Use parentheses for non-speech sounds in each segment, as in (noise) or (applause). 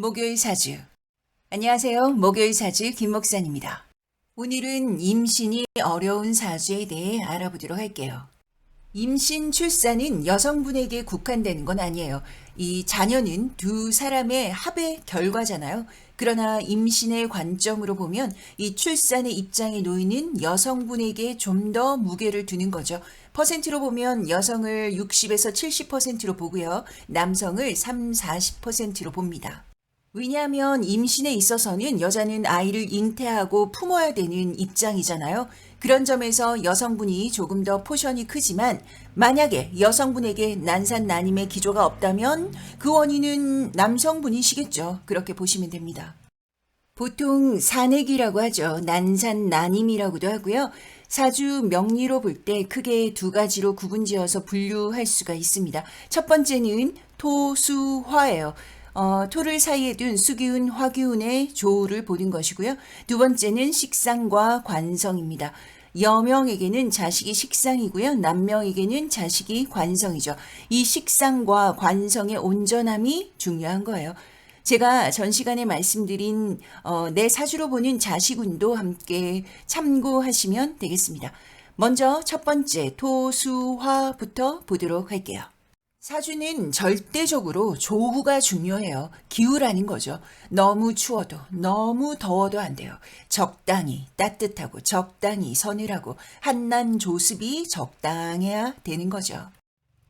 목요일 사주. 안녕하세요. 목요일 사주 김 목사입니다. 오늘은 임신이 어려운 사주에 대해 알아보도록 할게요. 임신 출산은 여성분에게 국한되는 건 아니에요. 이 자녀는 두 사람의 합의 결과잖아요. 그러나 임신의 관점으로 보면 이 출산의 입장에 놓이는 여성분에게 좀 더 무게를 두는 거죠. 퍼센트로 보면 여성을 60에서 70%로 보고요. 남성을 3, 40%로 봅니다. 왜냐하면 임신에 있어서는 여자는 아이를 잉태하고 품어야 되는 입장이잖아요. 그런 점에서 여성분이 조금 더 포션이 크지만 만약에 여성분에게 난산 난임의 기조가 없다면 그 원인은 남성분이시겠죠. 그렇게 보시면 됩니다. 보통 산액이라고 하죠. 난산 난임이라고도 하고요. 사주 명리로 볼 때 크게 두 가지로 구분지어서 분류할 수가 있습니다. 첫 번째는 토수화예요. 어, 토를 사이에 둔 수기운, 화기운의 조우를 보는 것이고요. 두 번째는 식상과 관성입니다. 여명에게는 자식이 식상이고요. 남명에게는 자식이 관성이죠. 이 식상과 관성의 온전함이 중요한 거예요. 제가 전 시간에 말씀드린 어, 내 사주로 보는 자식운도 함께 참고하시면 되겠습니다. 먼저 첫 번째 토수화부터 보도록 할게요. 사주는 절대적으로 조후가 중요해요. 기후라는 거죠. 너무 추워도 너무 더워도 안 돼요. 적당히 따뜻하고 적당히 서늘하고 한난 조습이 적당해야 되는 거죠.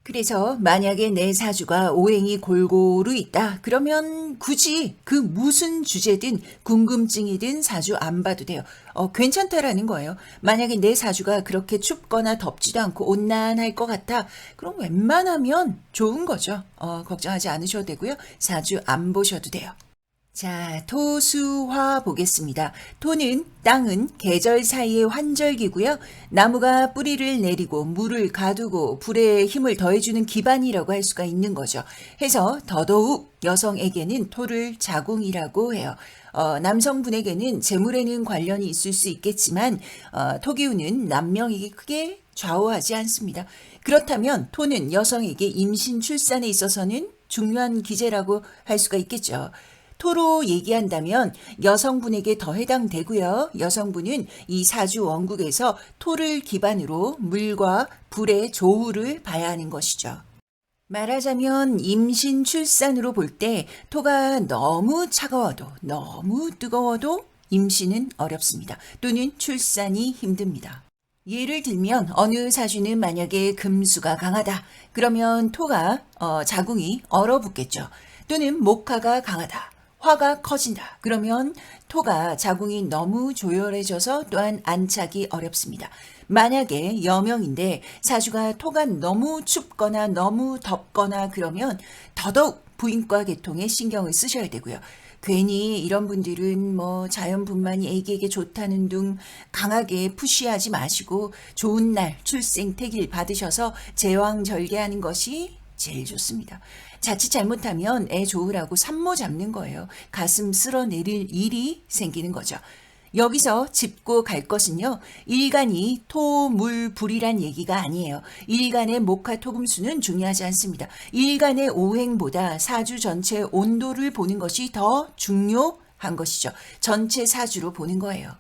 그래서 만약에 내 사주가 오행이 골고루 있다. 그러면 굳이 그 무슨 주제든 궁금증이든 사주 안 봐도 돼요. 어, 괜찮다라는 거예요. 만약에 내 사주가 그렇게 춥거나 덥지도 않고 온난할 것 같아. 그럼 웬만하면 좋은 거죠. 어, 걱정하지 않으셔도 되고요. 사주 안 보셔도 돼요. 자, 토수화 보겠습니다. 토는 땅은 계절 사이의 환절기고요. 나무가 뿌리를 내리고 물을 가두고 불에 힘을 더해주는 기반이라고 할 수가 있는 거죠. 해서 더더욱 여성에게는 토를 자궁이라고 해요. 어, 남성분에게는 재물에는 관련이 있을 수 있겠지만 어, 토기운은 남명에게 크게 좌우하지 않습니다. 그렇다면 토는 여성에게 임신 출산에 있어서는 중요한 기제라고 할 수가 있겠죠. 토로 얘기한다면 여성분에게 더 해당되고요. 여성분은 이 사주 원국에서 토를 기반으로 물과 불의 조우를 봐야 하는 것이죠. 말하자면 임신 출산으로 볼 때 토가 너무 차가워도 너무 뜨거워도 임신은 어렵습니다. 또는 출산이 힘듭니다. 예를 들면 어느 사주는 만약에 금수가 강하다. 그러면 토가 어, 자궁이 얼어붙겠죠. 또는 목화가 강하다. 화가 커진다. 그러면 토가 자궁이 너무 조열해져서 또한 안착이 어렵습니다. 만약에 여명인데 사주가 토가 너무 춥거나 너무 덥거나 그러면 더더욱 부인과 계통에 신경을 쓰셔야 되고요. 괜히 이런 분들은 뭐 자연분만이 애기에게 좋다는 둥 강하게 푸시하지 마시고 좋은 날 출생 태길 받으셔서 제왕절개하는 것이 제일 좋습니다. 자칫 잘못하면 애 좋으라고 산모 잡는 거예요. 가슴 쓸어내릴 일이 생기는 거죠. 여기서 짚고 갈 것은요. 일간이 토, 물, 불이란 얘기가 아니에요. 일간의 목화 토금수는 중요하지 않습니다. 일간의 오행보다 사주 전체 온도를 보는 것이 더 중요한 것이죠. 전체 사주로 보는 거예요.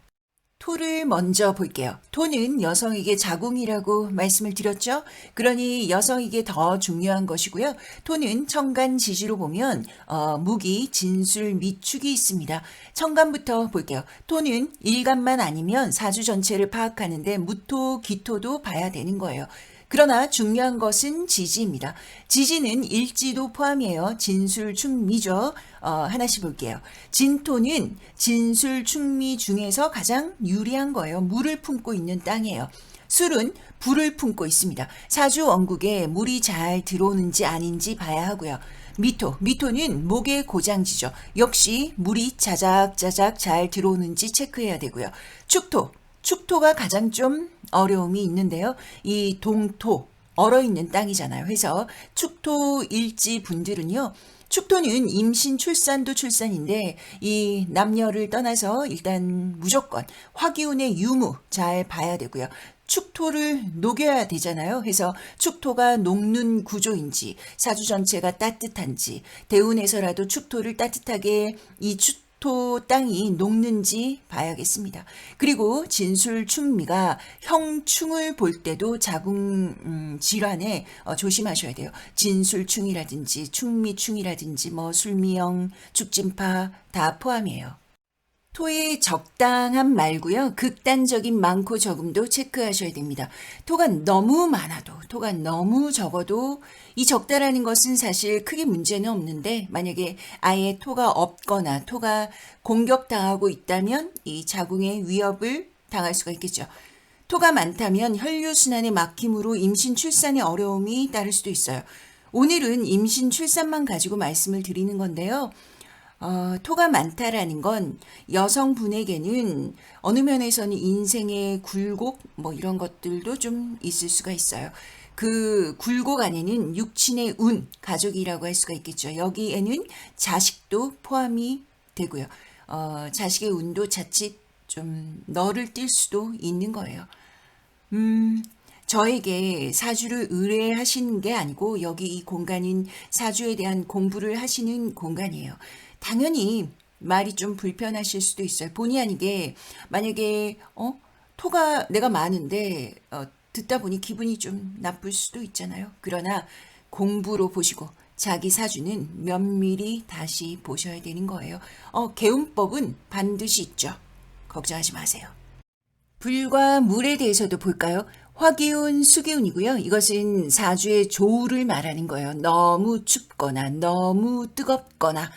토를 먼저 볼게요. 토는 여성에게 자궁이라고 말씀을 드렸죠. 그러니 여성에게 더 중요한 것이고요. 토는 청간 지지로 보면 어, 무기, 진술, 미축이 있습니다. 청간부터 볼게요. 토는 일간만 아니면 사주 전체를 파악하는데 무토, 기토도 봐야 되는 거예요. 그러나 중요한 것은 지지입니다. 지지는 일지도 포함이에요. 진술, 충미죠. 어, 하나씩 볼게요. 진토는 진술, 충미 중에서 가장 유리한 거예요. 물을 품고 있는 땅이에요. 술은 불을 품고 있습니다. 사주 원국에 물이 잘 들어오는지 아닌지 봐야 하고요. 미토, 미토는 목의 고장지죠. 역시 물이 자작자작 잘 들어오는지 체크해야 되고요. 축토, 축토가 가장 좀 어려움이 있는데요. 이 동토, 얼어 있는 땅이잖아요. 그래서 축토 일지 분들은요. 축토는 임신 출산도 출산인데 이 남녀를 떠나서 일단 무조건 화기운의 유무 잘 봐야 되고요. 축토를 녹여야 되잖아요. 해서 축토가 녹는 구조인지 사주 전체가 따뜻한지 대운에서라도 축토를 따뜻하게 이축 토 땅이 녹는지 봐야겠습니다. 그리고 진술충미가 형충을 볼 때도 자궁 음, 질환에 어, 조심하셔야 돼요. 진술충이라든지 충미충이라든지 뭐 술미형, 죽진파 다 포함이에요. 토의 적당함 말고요. 극단적인 많고 적음도 체크하셔야 됩니다. 토가 너무 많아도, 토가 너무 적어도 이 적다라는 것은 사실 크게 문제는 없는데 만약에 아예 토가 없거나 토가 공격당하고 있다면 이 자궁의 위협을 당할 수가 있겠죠. 토가 많다면 혈류순환의 막힘으로 임신 출산의 어려움이 따를 수도 있어요. 오늘은 임신 출산만 가지고 말씀을 드리는 건데요. 어, 토가 많다라는 건 여성분에게는 어느 면에서는 인생의 굴곡 뭐 이런 것들도 좀 있을 수가 있어요. 그 굴곡 안에는 육친의 운, 가족이라고 할 수가 있겠죠. 여기에는 자식도 포함이 되고요. 어, 자식의 운도 자칫 좀 너를 뛸 수도 있는 거예요. 음, 저에게 사주를 의뢰하신 게 아니고 여기 이 공간은 사주에 대한 공부를 하시는 공간이에요. 당연히 말이 좀 불편하실 수도 있어요. 본의 아니게 만약에 어 토가 내가 많은데 어, 듣다 보니 기분이 좀 나쁠 수도 있잖아요. 그러나 공부로 보시고 자기 사주는 면밀히 다시 보셔야 되는 거예요. 어, 개운법은 반드시 있죠. 걱정하지 마세요. 불과 물에 대해서도 볼까요? 화기운, 수기운이고요. 이것은 사주의 조우를 말하는 거예요. 너무 춥거나 너무 뜨겁거나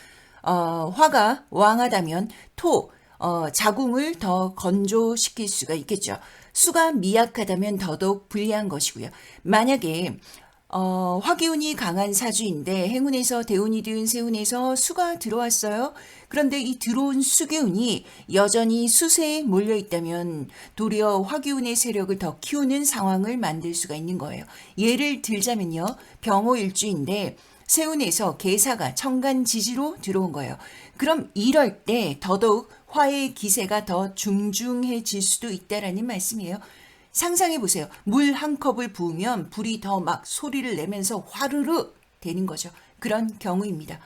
어, 화가 왕하다면 토, 어, 자궁을 더 건조시킬 수가 있겠죠. 수가 미약하다면 더더욱 불리한 것이고요. 만약에 어, 화기운이 강한 사주인데 행운에서 대운이 든 세운에서 수가 들어왔어요. 그런데 이 들어온 수기운이 여전히 수세에 몰려 있다면 도리어 화기운의 세력을 더 키우는 상황을 만들 수가 있는 거예요. 예를 들자면요. 병호일주인데 세운에서 계사가 청간 지지로 들어온 거예요. 그럼 이럴 때 더더욱 화의 기세가 더 중중해질 수도 있다라는 말씀이에요. 상상해 보세요. 물 한 컵을 부으면 불이 더 막 소리를 내면서 화르르 되는 거죠. 그런 경우입니다.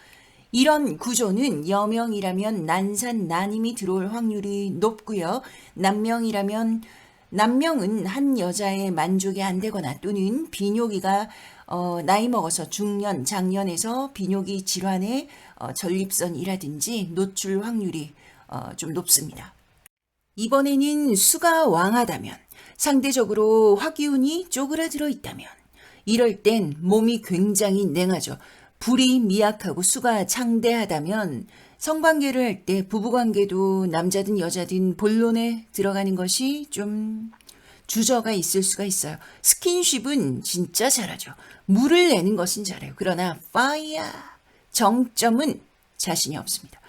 이런 구조는 여명이라면 난산 난임이 들어올 확률이 높고요. 남명이라면 남명은 한 여자의 만족이 안 되거나 또는 비뇨기가 어, 나이 먹어서 중년, 장년에서 비뇨기 질환의 어, 전립선이라든지 노출 확률이 어, 좀 높습니다. 이번에는 수가 왕하다면 상대적으로 화기운이 쪼그라들어 있다면 이럴 땐 몸이 굉장히 냉하죠. 불이 미약하고 수가 창대하다면 성관계를 할 때 부부관계도 남자든 여자든 본론에 들어가는 것이 좀 주저가 있을 수가 있어요. 스킨십은 진짜 잘하죠. 물을 내는 것은 잘해요. 그러나 파이어 정점은 자신이 없습니다.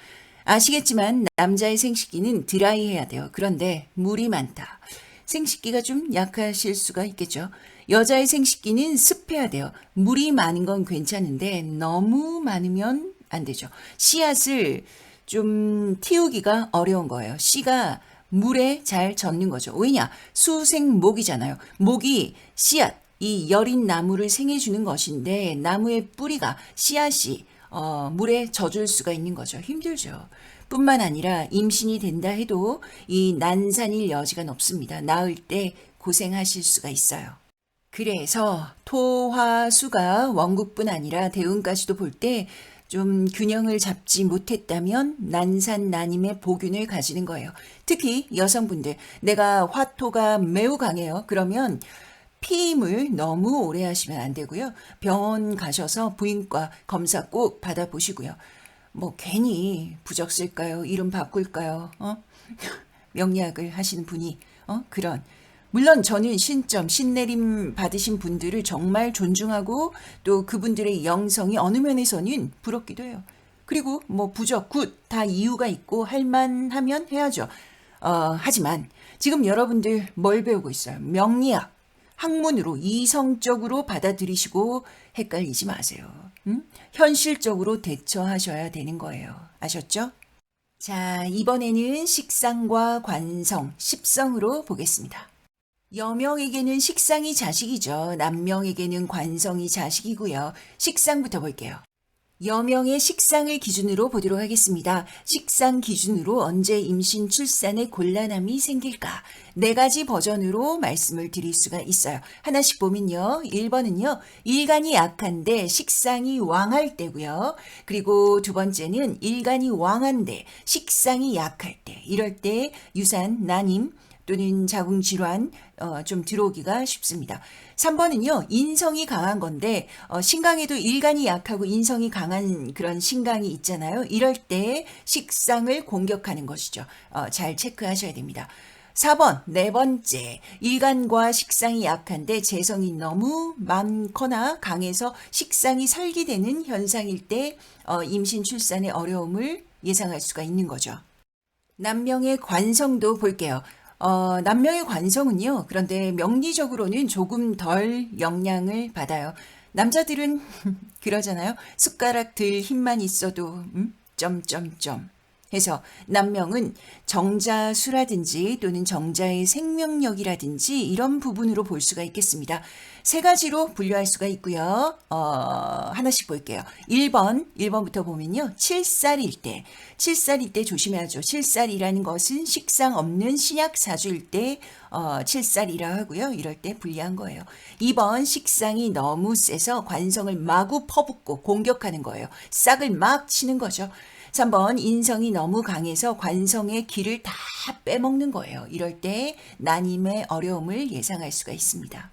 아시겠지만 남자의 생식기는 드라이해야 돼요. 그런데 물이 많다. 생식기가 좀 약하실 수가 있겠죠. 여자의 생식기는 습해야 돼요. 물이 많은 건 괜찮은데 너무 많으면 안 되죠. 씨앗을 좀 틔우기가 어려운 거예요. 씨가 물에 잘 젖는 거죠. 왜냐? 수생목이잖아요. 목이 씨앗, 이 여린 나무를 생해주는 것인데 나무의 뿌리가 씨앗이 어, 물에 젖을 수가 있는 거죠. 힘들죠. 뿐만 아니라 임신이 된다 해도 이 난산일 여지가 높습니다. 낳을 때 고생하실 수가 있어요. 그래서 토화수가 원국뿐 아니라 대운까지도 볼때 좀 균형을 잡지 못했다면 난산 난임의 보균을 가지는 거예요. 특히 여성분들 내가 화토가 매우 강해요. 그러면 피임을 너무 오래 하시면 안 되고요. 병원 가셔서 부인과 검사 꼭 받아보시고요. 뭐 괜히 부적 쓸까요? 이름 바꿀까요? 어? (laughs) 명리학을 하시는 분이 어? 그런 물론 저는 신점, 신내림 받으신 분들을 정말 존중하고 또 그분들의 영성이 어느 면에서는 부럽기도 해요. 그리고 뭐 부적, 굿, 다 이유가 있고 할만하면 해야죠. 어, 하지만 지금 여러분들 뭘 배우고 있어요? 명리학. 학문으로 이성적으로 받아들이시고 헷갈리지 마세요. 음? 현실적으로 대처하셔야 되는 거예요. 아셨죠? 자, 이번에는 식상과 관성, 십성으로 보겠습니다. 여명에게는 식상이 자식이죠. 남명에게는 관성이 자식이고요. 식상부터 볼게요. 여명의 식상을 기준으로 보도록 하겠습니다. 식상 기준으로 언제 임신 출산에 곤란함이 생길까? 네 가지 버전으로 말씀을 드릴 수가 있어요. 하나씩 보면요. 1번은요. 일간이 약한데 식상이 왕할 때고요. 그리고 두 번째는 일간이 왕한데 식상이 약할 때. 이럴 때 유산, 난임, 또는 자궁 질환 어, 좀 들어오기가 쉽습니다. 3번은요. 인성이 강한 건데 어, 신강에도 일간이 약하고 인성이 강한 그런 신강이 있잖아요. 이럴 때 식상을 공격하는 것이죠. 어, 잘 체크하셔야 됩니다. 4번, 네 번째. 일간과 식상이 약한데 재성이 너무 많거나 강해서 식상이 설기되는 현상일 때 어, 임신 출산의 어려움을 예상할 수가 있는 거죠. 남명의 관성도 볼게요. 어, 남명의 관성은요, 그런데 명리적으로는 조금 덜 영향을 받아요. 남자들은 (laughs) 그러잖아요. 숟가락 들 힘만 있어도, 음? 점점점. 해서 남명은 정자수라든지 또는 정자의 생명력이라든지 이런 부분으로 볼 수가 있겠습니다. 세 가지로 분류할 수가 있고요. 어, 하나씩 볼게요. 1번, 1번부터 보면요. 7살일 때. 7살일 때 조심해야죠. 7살이라는 것은 식상 없는 신약 사주일 때 어, 7살이라 하고요. 이럴 때 불리한 거예요. 2번 식상이 너무 세서 관성을 마구 퍼붓고 공격하는 거예요. 싹을 막 치는 거죠. 3번 인성이 너무 강해서 관성의 기를 다 빼먹는 거예요. 이럴 때 난임의 어려움을 예상할 수가 있습니다.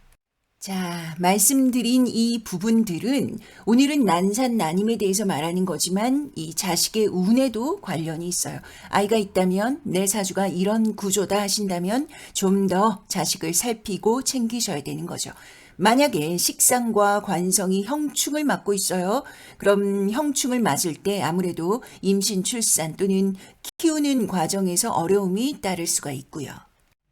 자, 말씀드린 이 부분들은 오늘은 난산 난임에 대해서 말하는 거지만 이 자식의 운에도 관련이 있어요. 아이가 있다면 내 사주가 이런 구조다 하신다면 좀 더 자식을 살피고 챙기셔야 되는 거죠. 만약에 식상과 관성이 형충을 맞고 있어요. 그럼 형충을 맞을 때 아무래도 임신, 출산 또는 키우는 과정에서 어려움이 따를 수가 있고요.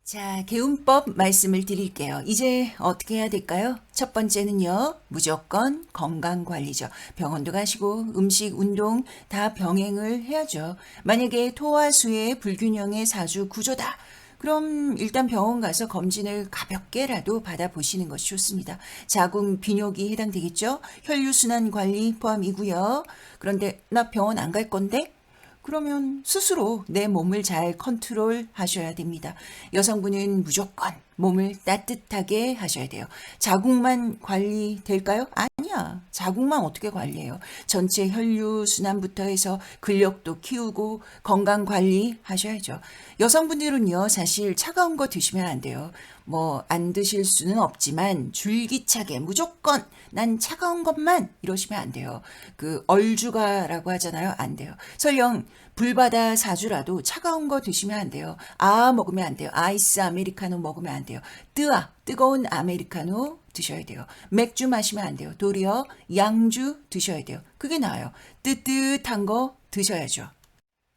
자, 개운법 말씀을 드릴게요. 이제 어떻게 해야 될까요? 첫 번째는요, 무조건 건강 관리죠. 병원도 가시고 음식, 운동 다 병행을 해야죠. 만약에 토와 수의 불균형의 사주 구조다. 그럼 일단 병원 가서 검진을 가볍게라도 받아보시는 것이 좋습니다. 자궁 비뇨기 해당되겠죠? 혈류순환 관리 포함이고요. 그런데 나 병원 안 갈 건데? 그러면 스스로 내 몸을 잘 컨트롤 하셔야 됩니다. 여성분은 무조건 몸을 따뜻하게 하셔야 돼요. 자궁만 관리될까요? 아니야. 자궁만 어떻게 관리해요? 전체 혈류 순환부터 해서 근력도 키우고 건강 관리 하셔야죠. 여성분들은요, 사실 차가운 거 드시면 안 돼요. 뭐, 안 드실 수는 없지만, 줄기차게 무조건 난 차가운 것만 이러시면 안 돼요. 그, 얼주가라고 하잖아요. 안 돼요. 설령 불바다 사주라도 차가운 거 드시면 안 돼요. 아, 먹으면 안 돼요. 아이스 아메리카노 먹으면 안 돼요. 뜨아, 뜨거운 아메리카노 드셔야 돼요. 맥주 마시면 안 돼요. 도리어 양주 드셔야 돼요. 그게 나아요. 뜨뜻한 거 드셔야죠.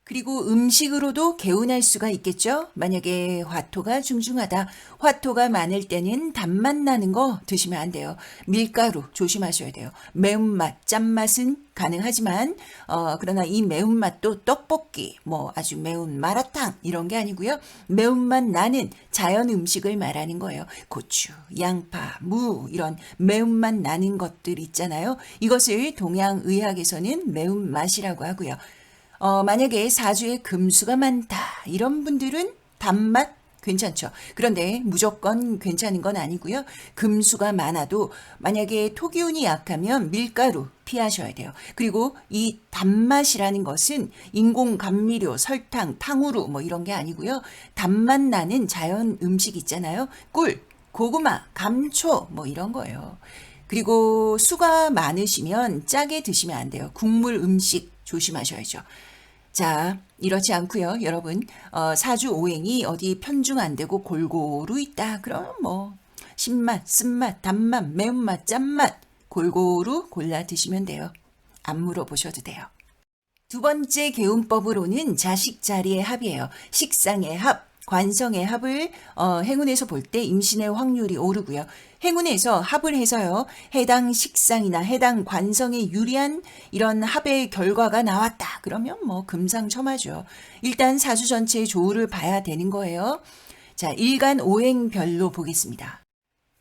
그리고 음식으로도 개운할 수가 있겠죠? 만약에 화토가 중중하다. 화토가 많을 때는 단맛 나는 거 드시면 안 돼요. 밀가루 조심하셔야 돼요. 매운맛, 짠맛은 가능하지만, 어, 그러나 이 매운맛도 떡볶이, 뭐 아주 매운 마라탕, 이런 게 아니고요. 매운맛 나는 자연 음식을 말하는 거예요. 고추, 양파, 무, 이런 매운맛 나는 것들 있잖아요. 이것을 동양 의학에서는 매운맛이라고 하고요. 어, 만약에 사주에 금수가 많다. 이런 분들은 단맛 괜찮죠. 그런데 무조건 괜찮은 건 아니고요. 금수가 많아도 만약에 토기운이 약하면 밀가루 피하셔야 돼요. 그리고 이 단맛이라는 것은 인공 감미료, 설탕, 탕후루 뭐 이런 게 아니고요. 단맛 나는 자연 음식 있잖아요. 꿀, 고구마, 감초 뭐 이런 거예요. 그리고 수가 많으시면 짜게 드시면 안 돼요. 국물 음식 조심하셔야죠. 자, 이렇지 않고요. 여러분, 어, 사주 오행이 어디 편중 안 되고 골고루 있다. 그럼 뭐 신맛, 쓴맛, 단맛, 매운맛, 짠맛 골고루 골라 드시면 돼요. 안 물어보셔도 돼요. 두 번째 개운법으로는 자식 자리의 합이에요. 식상의 합, 관성의 합을 어, 행운에서 볼 때 임신의 확률이 오르고요. 행운에서 합을 해서요. 해당 식상이나 해당 관성에 유리한 이런 합의 결과가 나왔다. 그러면 뭐 금상첨화죠. 일단 사주 전체의 조우를 봐야 되는 거예요. 자, 일간 오행별로 보겠습니다.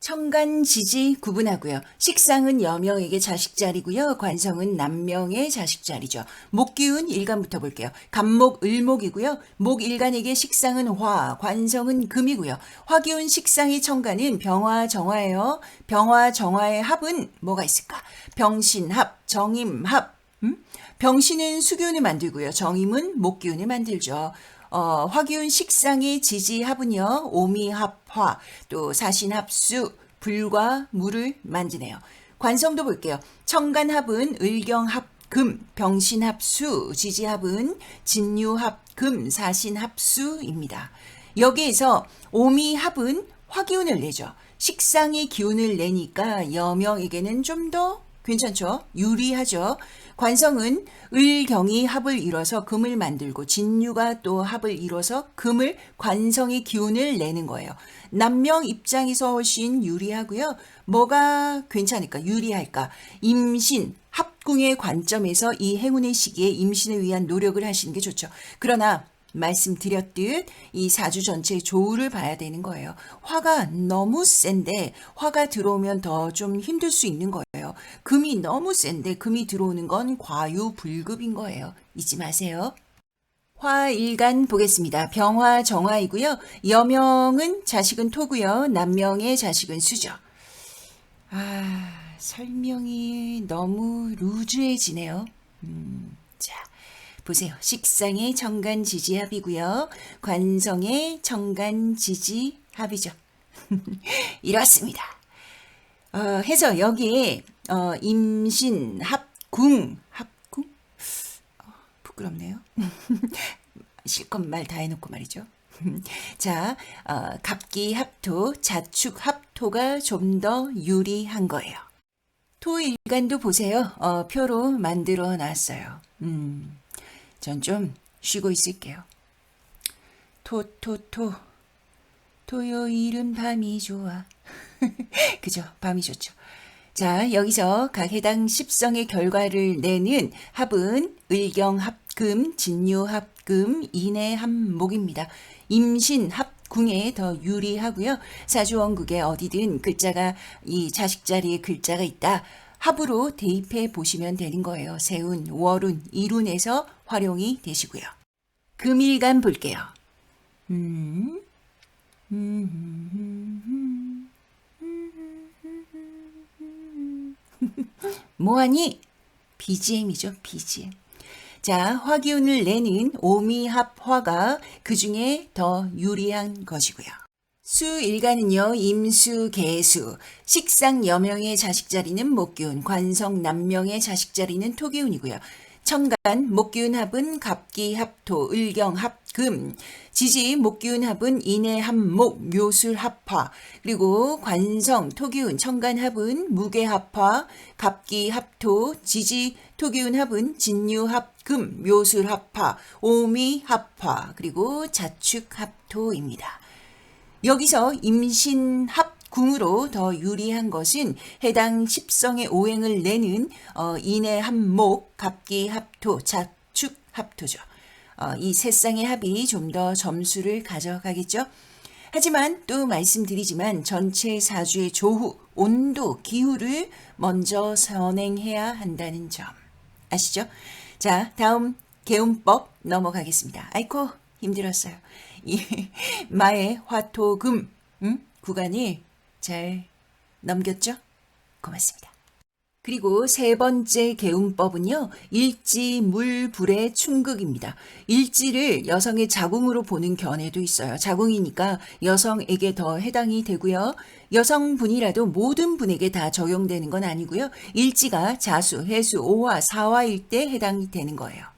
청간 지지 구분하고요. 식상은 여명에게 자식 자리고요. 관성은 남명의 자식 자리죠. 목기운 일간부터 볼게요. 간목 을목이고요. 목 일간에게 식상은 화, 관성은 금이고요. 화기운 식상의 청간은 병화 정화예요. 병화 정화의 합은 뭐가 있을까? 병신합, 정임합. 음? 병신은 수기운을 만들고요. 정임은 목기운을 만들죠. 어, 화기운 식상의 지지합은요, 오미합화, 또 사신합수, 불과 물을 만지네요. 관성도 볼게요. 청간합은 을경합 금, 병신합수, 지지합은 진유합금, 사신합수입니다. 여기에서 오미합은 화기운을 내죠. 식상의 기운을 내니까 여명에게는 좀 더 괜찮죠? 유리하죠? 관성은 을경이 합을 이뤄서 금을 만들고 진유가 또 합을 이뤄서 금을 관성의 기운을 내는 거예요. 남명 입장에서 훨씬 유리하고요. 뭐가 괜찮을까? 유리할까? 임신, 합궁의 관점에서 이 행운의 시기에 임신을 위한 노력을 하시는 게 좋죠. 그러나 말씀드렸듯 이 사주 전체의 조우를 봐야 되는 거예요. 화가 너무 센데 화가 들어오면 더 좀 힘들 수 있는 거예요. 금이 너무 센데 금이 들어오는 건 과유불급인 거예요. 잊지 마세요. 화일간 보겠습니다. 병화 정화이고요. 여명은 자식은 토고요. 남명의 자식은 수죠. 아, 설명이 너무 루즈해지네요. 음, 자, 보세요. 식상의 정간 지지합이고요. 관성의 정간 지지합이죠. (laughs) 이렇습니다. 어, 해서 여기에 어, 임신 합궁 합궁 어, 부끄럽네요. (laughs) 실컷 말 다 해놓고 말이죠. (laughs) 자, 어, 갑기 합토, 자축 합토가 좀 더 유리한 거예요. 토일간도 보세요. 어, 표로 만들어 놨어요. 음, 전 좀 쉬고 있을게요. 토, 토, 토. 토요일은 밤이 좋아. (laughs) 그죠? 밤이 좋죠. 자, 여기서 각 해당 십성의 결과를 내는 합은 을경 합금, 진유 합금, 인해 합목입니다. 임신 합궁에 더 유리하고요. 사주원국에 어디든 글자가 이 자식 자리에 글자가 있다. 합으로 대입해 보시면 되는 거예요. 세운, 월운, 일운에서 활용이 되시고요. 금일간 볼게요. 음. 뭐하니? BGM이죠, BGM. 자, 화기운을 내는 오미합화가 그 중에 더 유리한 것이고요. 수일간은요, 임수, 개수, 식상 여명의 자식 자리는 목기운, 관성 남명의 자식 자리는 토기운이고요. 청간, 목기운 합은 갑기 합토, 을경 합금, 지지, 목기운 합은 인해 합목, 묘술 합화, 그리고 관성, 토기운, 청간 합은 무게 합화, 갑기 합토, 지지, 토기운 합은 진유 합금, 묘술 합화, 오미 합화, 그리고 자축 합토입니다. 여기서 임신 합 궁으로 더 유리한 것은 해당 십성의 오행을 내는 어, 인의 합목, 갑기 합토, 자축 합토죠. 어, 이 세 쌍의 합이 좀 더 점수를 가져가겠죠. 하지만 또 말씀드리지만 전체 사주의 조후, 온도, 기후를 먼저 선행해야 한다는 점 아시죠? 자, 다음 개운법 넘어가겠습니다. 아이코 힘들었어요. 이 마의 화토금 음? 구간이 잘 넘겼죠? 고맙습니다. 그리고 세 번째 개운법은요, 일지 물 불의 충극입니다. 일지를 여성의 자궁으로 보는 견해도 있어요. 자궁이니까 여성에게 더 해당이 되고요. 여성분이라도 모든 분에게 다 적용되는 건 아니고요. 일지가 자수, 해수, 오화, 사화일 때 해당이 되는 거예요.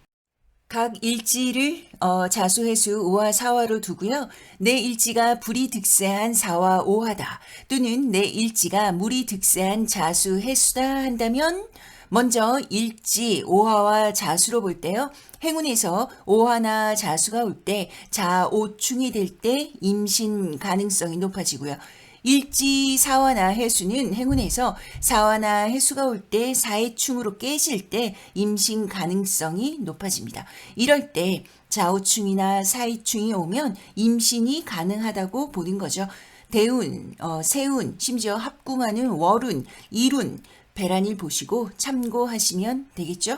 각 일지를 어, 자수해수 5화 4화로 두고요. 내 일지가 불이 득세한 4화 5화다. 또는 내 일지가 물이 득세한 자수해수다 한다면 먼저 일지 5화와 자수로 볼 때요. 행운에서 5화나 자수가 올 때 자오충이 될 때 임신 가능성이 높아지고요. 일지 사화나 해수는 행운에서 사화나 해수가 올 때 사해충으로 깨질 때 임신 가능성이 높아집니다. 이럴 때 좌우충이나 사이충이 오면 임신이 가능하다고 보는 거죠. 대운, 어, 세운, 심지어 합궁하는 월운, 일운, 배란일 보시고 참고하시면 되겠죠?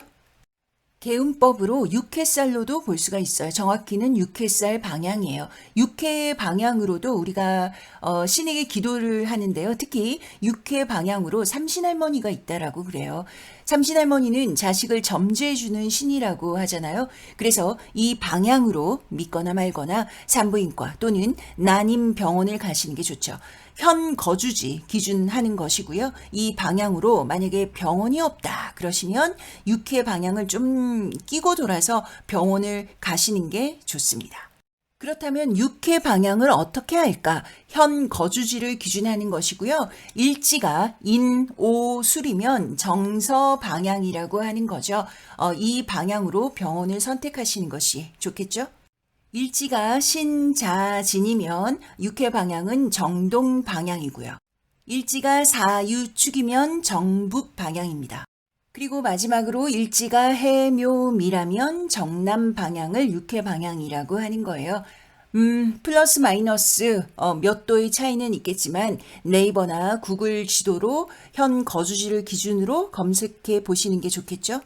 개운법으로 육회살로도 볼 수가 있어요. 정확히는 육회살 방향이에요. 육회 방향으로도 우리가 어, 신에게 기도를 하는데요. 특히 육회 방향으로 삼신할머니가 있다라고 그래요. 삼신할머니는 자식을 점주해주는 신이라고 하잖아요. 그래서 이 방향으로 믿거나 말거나 산부인과 또는 난임 병원을 가시는 게 좋죠. 현 거주지 기준하는 것이고요. 이 방향으로 만약에 병원이 없다 그러시면 육회 방향을 좀 끼고 돌아서 병원을 가시는 게 좋습니다. 그렇다면 육회 방향을 어떻게 할까? 현 거주지를 기준하는 것이고요. 일지가 인, 오, 술이면 정서 방향이라고 하는 거죠. 어, 이 방향으로 병원을 선택하시는 것이 좋겠죠? 일지가 신자진이면 육회 방향은 정동 방향이고요. 일지가 사유축이면 정북 방향입니다. 그리고 마지막으로 일지가 해묘미라면 정남 방향을 육회 방향이라고 하는 거예요. 음, 플러스 마이너스 어, 몇 도의 차이는 있겠지만 네이버나 구글 지도로 현 거주지를 기준으로 검색해 보시는 게 좋겠죠?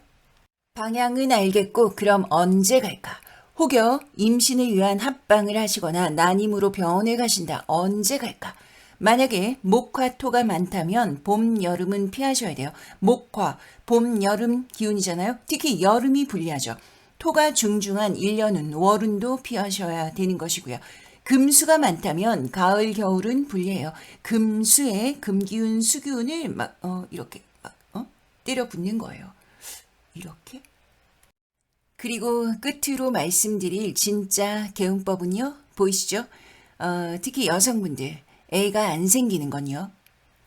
방향은 알겠고 그럼 언제 갈까? 혹여 임신을 위한 합방을 하시거나 난임으로 병원에 가신다. 언제 갈까? 만약에 목화토가 많다면 봄, 여름은 피하셔야 돼요. 목화, 봄, 여름 기운이잖아요. 특히 여름이 불리하죠. 토가 중중한 1년은 월운도 피하셔야 되는 것이고요. 금수가 많다면 가을, 겨울은 불리해요. 금수에 금기운, 수기운을 막, 어, 이렇게, 막, 어? 때려 붙는 거예요. 이렇게? 그리고 끝으로 말씀드릴 진짜 개운법은요, 보이시죠? 어, 특히 여성분들, 애가 안 생기는 건요,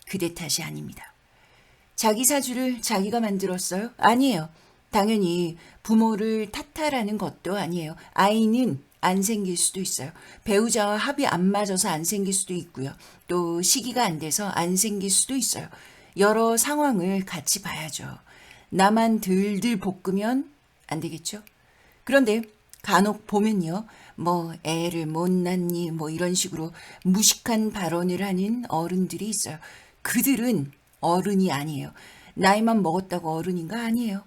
그대 탓이 아닙니다. 자기 사주를 자기가 만들었어요? 아니에요. 당연히 부모를 탓하라는 것도 아니에요. 아이는 안 생길 수도 있어요. 배우자와 합이 안 맞아서 안 생길 수도 있고요. 또 시기가 안 돼서 안 생길 수도 있어요. 여러 상황을 같이 봐야죠. 나만 들들 볶으면 안 되겠죠? 그런데 간혹 보면요. 뭐 애를 못 낳니 뭐 이런 식으로 무식한 발언을 하는 어른들이 있어요. 그들은 어른이 아니에요. 나이만 먹었다고 어른인가 아니에요.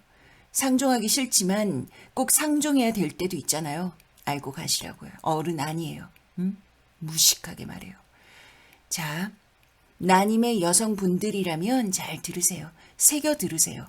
상종하기 싫지만 꼭 상종해야 될 때도 있잖아요. 알고 가시라고요. 어른 아니에요. 응? 무식하게 말해요. 자, 나님의 여성분들이라면 잘 들으세요. 새겨 들으세요.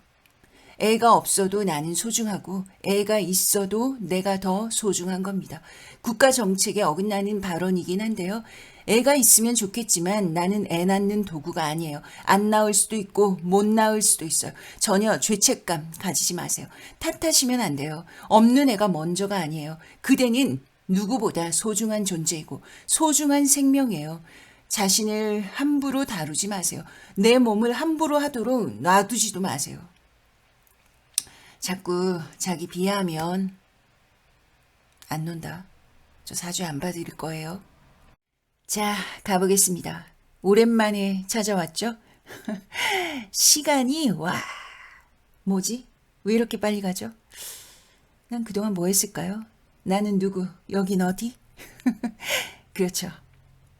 애가 없어도 나는 소중하고 애가 있어도 내가 더 소중한 겁니다. 국가 정책에 어긋나는 발언이긴 한데요. 애가 있으면 좋겠지만 나는 애 낳는 도구가 아니에요. 안 낳을 수도 있고 못 낳을 수도 있어요. 전혀 죄책감 가지지 마세요. 탓하시면 안 돼요. 없는 애가 먼저가 아니에요. 그대는 누구보다 소중한 존재이고 소중한 생명이에요. 자신을 함부로 다루지 마세요. 내 몸을 함부로 하도록 놔두지도 마세요. 자꾸 자기 비하하면 안 논다. 저 사주 안 받을 거예요. 자, 가보겠습니다. 오랜만에 찾아왔죠? (laughs) 시간이, 와, 뭐지? 왜 이렇게 빨리 가죠? 난 그동안 뭐 했을까요? 나는 누구? 여긴 어디? (laughs) 그렇죠.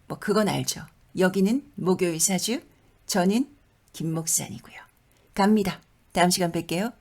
뭐, 그건 알죠. 여기는 목요일 사주, 저는 김목산이고요. 갑니다. 다음 시간 뵐게요.